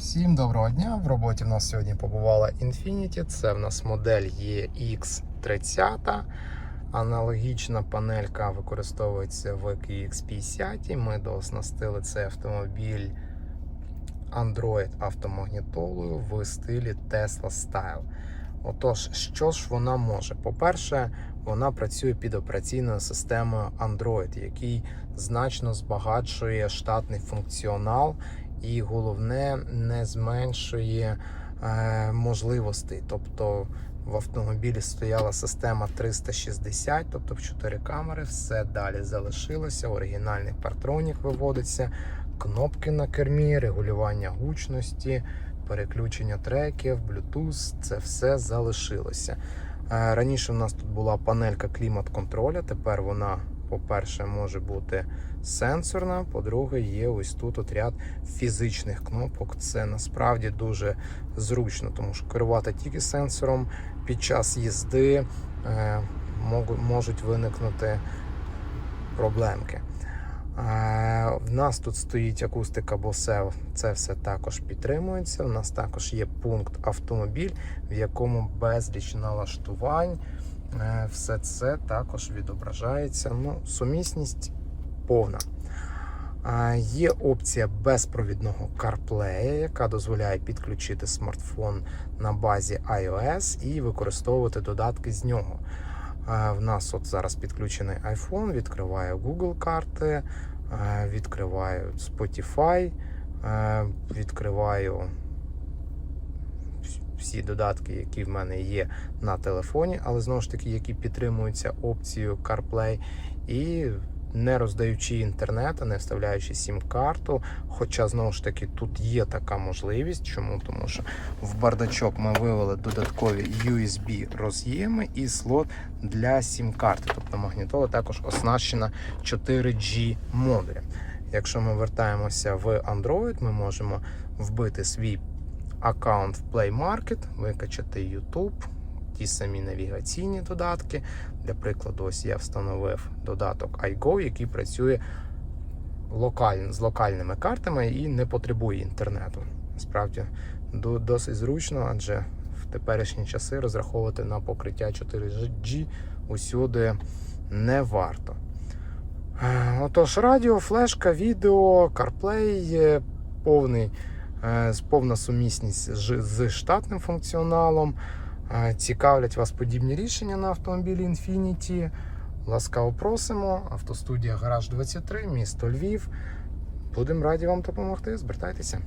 Всім доброго дня! В роботі в нас сьогодні побувала Infinity. Це в нас модель EX30. Аналогічна панелька використовується в QX50. Ми дооснастили цей автомобіль Android автомагнітолою в стилі Tesla Style. Отож, що ж вона може? По-перше, вона працює під операційною системою Android, який значно збагачує штатний функціонал і головне не зменшує е, можливостей. Тобто в автомобілі стояла система 360, тобто в 4 камери, все далі залишилося. Оригінальний партронік виводиться, кнопки на кермі, регулювання гучності, переключення треків, Bluetooth, це все залишилося. Е, Раніше в нас тут була панелька клімат-контроля, тепер вона, по-перше, може бути сенсорна, по-друге, є ось тут от ряд фізичних кнопок. Це насправді дуже зручно, тому що керувати тільки сенсором під час їзди е, можуть- виникнути проблемки. Е, В нас тут стоїть акустика Bose, це все також підтримується. У нас також є пункт автомобіль, в якому безліч налаштувань. Е, Все це також відображається. Ну, сумісність повна. Є опція безпровідного CarPlay, яка дозволяє підключити смартфон на базі iOS і використовувати додатки з нього. В нас от зараз підключений iPhone, відкриваю Google карти, е, відкриваю Spotify, е, відкриваю всі додатки, які в мене є на телефоні, але знову ж таки, які підтримуються опцією CarPlay. І не роздаючи інтернет, а не вставляючи сім-карту. Хоча знову ж таки тут є така можливість. Чому? Тому що в бардачок ми вивели додаткові USB роз'єми і слот для сім-карти. Тобто магнітола також оснащена 4G модулем. Якщо ми вертаємося в Android, ми можемо вбити свій аккаунт в Play Market, викачати YouTube, ті самі навігаційні додатки. Для прикладу, ось я встановив додаток iGo, який працює локально, з локальними картами і не потребує інтернету. Насправді досить зручно, адже в теперішні часи розраховувати на покриття 4G усюди не варто. Е, Отож, радіо, флешка, відео, CarPlay, е, повний, повна сумісність з, з штатним функціоналом. Е, Цікавлять вас подібні рішення на автомобілі Infiniti. Ласкаво просимо. Автостудія Гараж 23, місто Львів. Будемо раді вам допомогти. Звертайтеся.